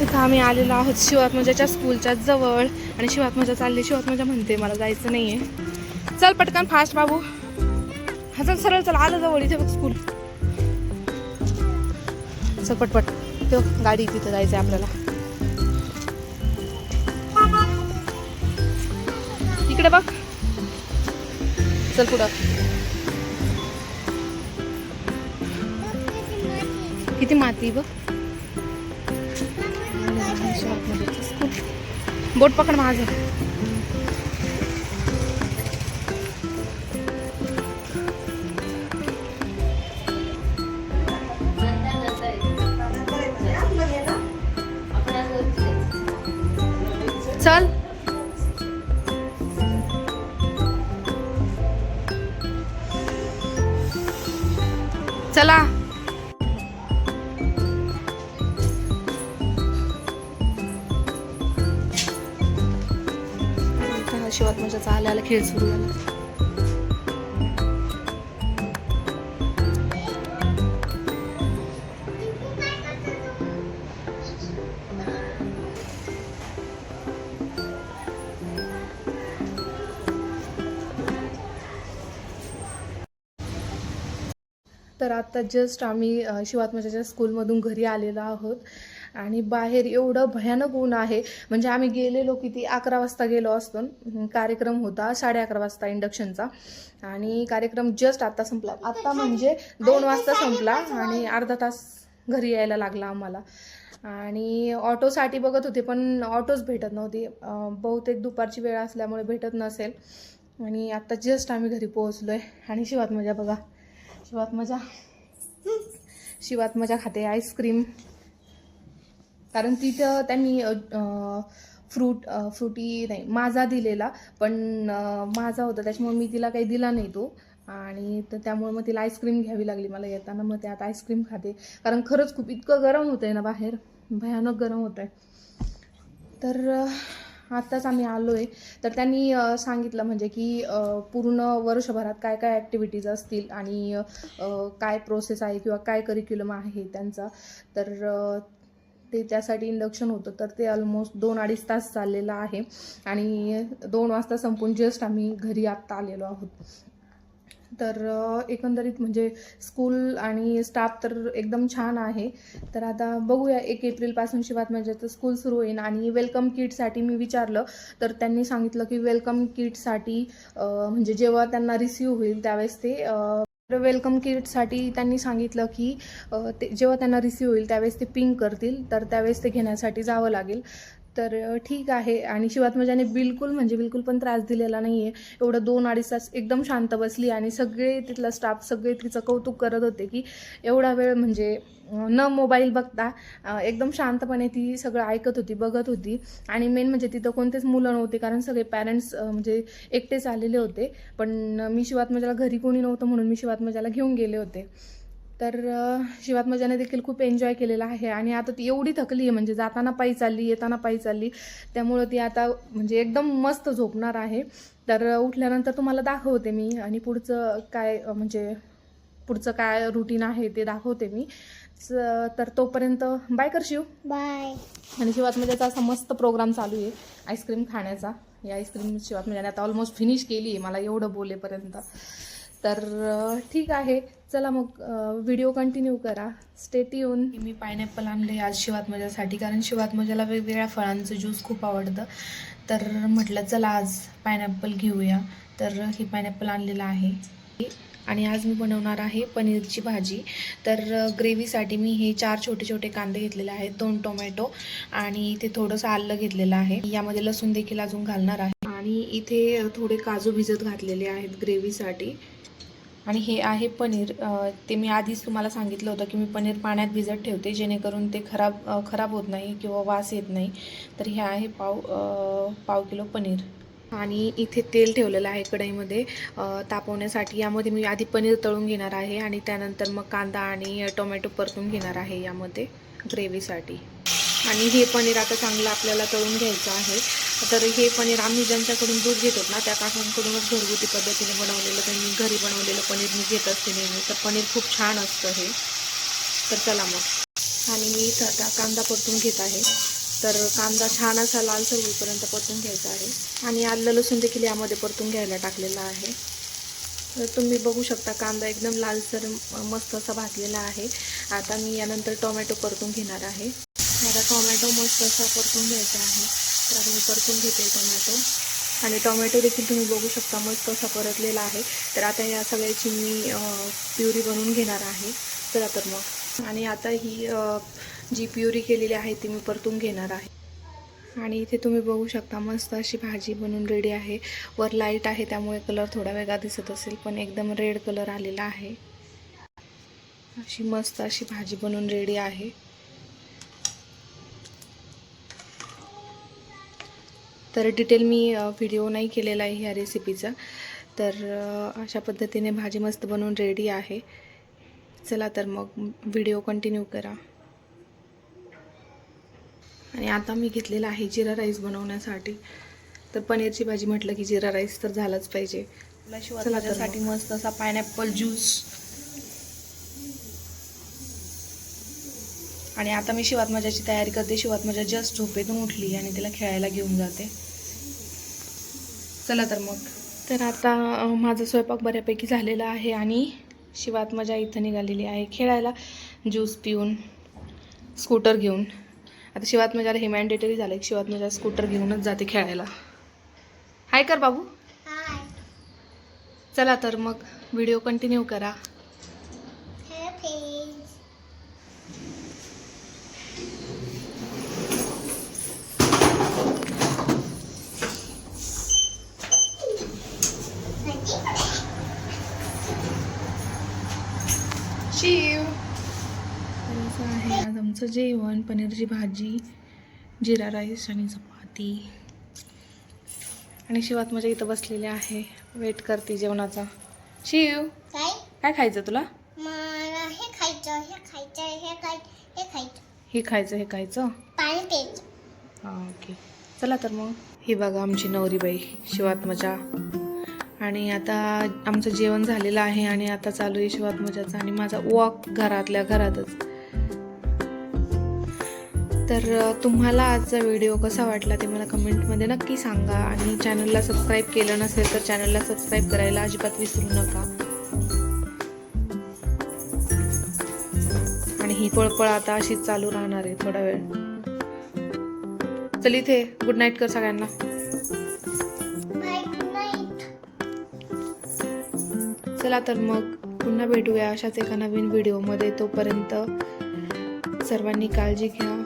इथं आम्ही आलेलो आहोत शिवात्मजाच्या स्कूलच्या जवळ. आणि शिवात्मजा चालली. शिवात्मजा म्हणते मला जायचं नाही आहे चल पटकन फास्ट बाबू. हा चल सरळ चल. आलं जवळ इथे बघ स्कूल चल पटपट. तो गाडी तिथं जायचं आहे आपल्याला. इकडे बघ. चल पुढं. किती माती बघ. बोट पकड माझं चल. चला. शिवात्मजाचा आल्याला खेळ सुरू झाला. तर आता जस्ट आम्ही शिवात्माच्या स्कूलमधून घरी आलेलो आहोत. आणि बाहेर एवढं भयानक ऊन आहे. म्हणजे आम्ही गेलेलो किती अकरा वाजता गेलो असतो. कार्यक्रम होता साडे अकरा वाजता इंडक्शनचा आणि कार्यक्रम जस्ट आत्ता संपला. आत्ता म्हणजे दोन वाजता संपला आणि अर्धा तास घरी यायला लागला आम्हाला. आणि ऑटोसाठी बघत होते पण ऑटोच भेटत नव्हती. बहुतेक दुपारची वेळ असल्यामुळे भेटत नसेल. आणि आत्ता जस्ट आम्ही घरी पोहोचलो आहे आणि शिवात मजा बघा. शिवात मजा शिवात मजा खाते आईस्क्रीम कारण तिथं त्यांनी फ्रूट फ्रुटी नाही माझा दिलेला पण माझा होता त्याच्यामुळे मी तिला काही दिला नाही तो. आणि तर त्यामुळे मग तिला आईस्क्रीम घ्यावी लागली मला येताना. मग ते आता आईस्क्रीम खाते. कारण खरंच खूप इतकं गरम होतं आहे ना बाहेर. भयानक गरम होतं आहे तर आत्ताच आम्ही आलो आहे तर त्यांनी सांगितलं म्हणजे की पूर्ण वर्षभरात काय काय ॲक्टिव्हिटीज असतील आणि काय प्रोसेस आहे किंवा काय करिक्युलम आहे त्यांचा. तर ते त्यासाठी इंडक्शन होतं. तर ते ऑलमोस्ट दोन अडीच तास चाललेलं आहे. आणि दोन वाजता संपून जस्ट आम्ही घरी आत्ता आलेलो आहोत. तर एकंदरीत म्हणजे स्कूल आणि स्टाफ तर एकदम छान आहे. तर आता बघूया एक एप्रिलपासून शिवात म्हणजे स्कूल सुरू होईल आणि वेलकम किटसाठी मी विचारलं. तर त्यांनी सांगितलं की वेलकम किटसाठी म्हणजे जेव्हा त्यांना रिसीव होईल त्यावेळेस ते वेलकम किटसाठी त्यांनी सांगितलं की ते जेव्हा त्यांना रिसीव होईल त्यावेळेस ते पिंक करतील तर त्यावेळेस ते घेण्यासाठी जावं लागेल. तर ठीक आहे. आणि शिवात्मजाने बिलकुल म्हणजे बिलकुल पण त्रास दिलेला नाही आहे एवढं दोन अडीच तास एकदम शांत बसली आणि सगळे तिथला स्टाफ सगळे तिचं कौतुक करत होते की एवढा वेळ म्हणजे न मोबाईल बघता एकदम शांतपणे ती सगळं ऐकत होती बघत होती. आणि मेन म्हणजे तिथं कोणतेच मुलं नव्हते कारण सगळे पॅरेंट्स म्हणजे एकटेच आलेले होते. पण मी शिवात्मजाला घरी कोणी नव्हतं म्हणून मी शिवात्मजाला घेऊन गेले होते. तर शिवात्मजाने देखील खूप एन्जॉय केलेला आहे आणि आता ती एवढी थकली आहे म्हणजे जाताना पायी चालली येताना पायी चालली त्यामुळं ती आता म्हणजे एकदम मस्त झोपणार आहे. तर उठल्यानंतर तुम्हाला दाखवते मी आणि पुढचं काय म्हणजे पुढचं काय रुटीन आहे ते दाखवते मी. तर तोपर्यंत बाय कर शिव बाय आणि शिवात्मजाचा असा मस्त प्रोग्राम चालू आहे आईस्क्रीम खाण्याचा. ही आईस्क्रीम शिवात्मजाने आता ऑलमोस्ट फिनिश केली आहे मला एवढं बोलेपर्यंत. तर ठीक आहे. चला मग व्हिडिओ कंटिन्यू करा. स्टेट येऊन मी पायनॅपल आणले आज शिवात्मजासाठी कारण शिवात्मजाला वेगवेगळ्या फळांचं ज्यूस खूप आवडतं. तर म्हटलं चला आज पायनॅपल घेऊया. तर हे पायनॅपल आणलेलं आहे. आणि आज मी बनवणार आहे पनीरची भाजी. तर ग्रेव्हीसाठी मी हे चार छोटे छोटे कांदे घेतलेले आहेत दोन टोमॅटो आणि ते थोडंसं आलं घेतलेलं आहे. यामध्ये लसूण देखील अजून घालणार आहे. आणि इथे थोडे काजू भिजत घातलेले आहेत ग्रेव्हीसाठी. आणि हे आहे पनीर. ते मी आधीच तुम्हाला सांगितलं होतं की मी पनीर पाण्यात भिजत ठेवते जेणेकरून ते खराब खराब होत नाही किंवा वास येत नाही. तर हे आहे पाव पाव किलो पनीर. आणि इथे तेल ठेवलेलं आहे कढईमध्ये तापवण्यासाठी. यामध्ये मी आधी पनीर तळून घेणार आहे आणि त्यानंतर मग कांदा आणि टोमॅटो परतून घेणार आहे यामध्ये ग्रेव्हीसाठी. आणि हे पनीर आता चांगलं आपल्याला तळून घ्यायचं आहे. तर हे पनीर आम्ही ज्यांच्याकडून दूध घेतो ना त्या काकांकडूनच घरगुती पद्धतीने बनवलेलं त्यांनी घरी बनवलेलं पनीर मी घेत असते नेहमी. तर पनीर खूप छान असतं हे. तर चला मग. आणि मी इथं आता कांदा परतून घेत आहे. तर कांदा छान असा लालसर होईपर्यंत परतून घ्यायचा आहे. आणि आलं लसूण देखील यामध्ये परतून घ्यायला टाकलेला आहे. तर तुम्ही बघू शकता कांदा एकदम लालसर मस्त असा भाजलेला आहे. आता मी यानंतर टोमॅटो परतून घेणार आहे. आता टोमॅटो मस्त असा परतून घ्यायचा आहे. तर आता मी परतून घेते टोमॅटो. आणि टोमॅटो देखील तुम्ही बघू शकता मस्त असा परतलेला आहे. तर आता या सगळ्याची मी प्युरी बनवून घेणार आहे. चला तर मग. आणि आता ही जी प्युरी केलेली आहे ती मी परतून घेणार आहे. आणि इथे तुम्ही बघू शकता मस्त अशी भाजी बनून रेडी आहे. वर लाइट आहे त्यामुळे कलर थोडा वेगळा दिसत असेल पण एकदम रेड कलर आलेला आहे. अशी मस्त अशी भाजी बनून रेडी आहे. तर डिटेल मी व्हिडिओ नाही केलेला आहे ह्या रेसिपीचा तर अशा पद्धतीने भाजी मस्त बनवून रेडी आहे. चला तर मग व्हिडिओ कंटिन्यू करा. आणि आता मी घेतलेला आहे जिरा राईस बनवण्यासाठी. तर पनीरची भाजी म्हटलं की जिरा राईस तर झालाच पाहिजे. चला त्यासाठी मस्त असा पायनॅपल ज्यूस आणि आता मी शिवात्मजाची तयारी करते. शिवात्मजा जस्ट झोपेतून उठली आणि तिला खेळायला घेऊन जाते. चला तर मग. तर आता माझा स्वयंपाक बऱ्यापैकी झालेला आहे आणि शिवात्मजा इथं निघालेली आहे. खेळायला ज्यूस पिऊन स्कूटर घेऊन. आता शिवात्मजाला हे मॅन्डेटरी झालं की शिवात्मजा स्कूटर घेऊनच जाते खेळायला. हाय कर बाबू. हाय चला तर मग व्हिडिओ कंटिन्यू करा हॅपी शिव तर असं आमचं जेवण पनीरची भाजी जिरा राईस आणि चपाती. आणि शिवात माझ्या इथं बसलेले आहे. वेट करते जेवणाचा. शिव काय? काय खायचं तुला? मला हे खायचं हे खायचं हे खाय हे खायचं. हे खायचं हे खायचं? पाणी प्यायचं. हां ओके. चला तर मग. ही बघा आमची नवरीबाई शिवात्मजा आणि आता आमचं जेवण झालेलं आहे आणि आता चालू आहे शिवात्मजाचा आणि माझा वॉक घरातल्या घरातच. तर तुम्हाला आजचा व्हिडिओ कसा वाटला ते मला कमेंटमध्ये नक्की सांगा आणि चॅनलला सबस्क्राईब केलं नसेल तर चॅनलला सबस्क्राईब करायला अजिबात विसरू नका. आणि ही पळपळ आता अशीच चालू राहणार आहे थोडा वेळ. चल इथे गुड नाईट कर सगळ्यांना. चला तर मग पुन्हा भेटूया अशाच एका नवीन व्हिडिओमध्ये. तोपर्यंत सर्वांनी काळजी घ्या.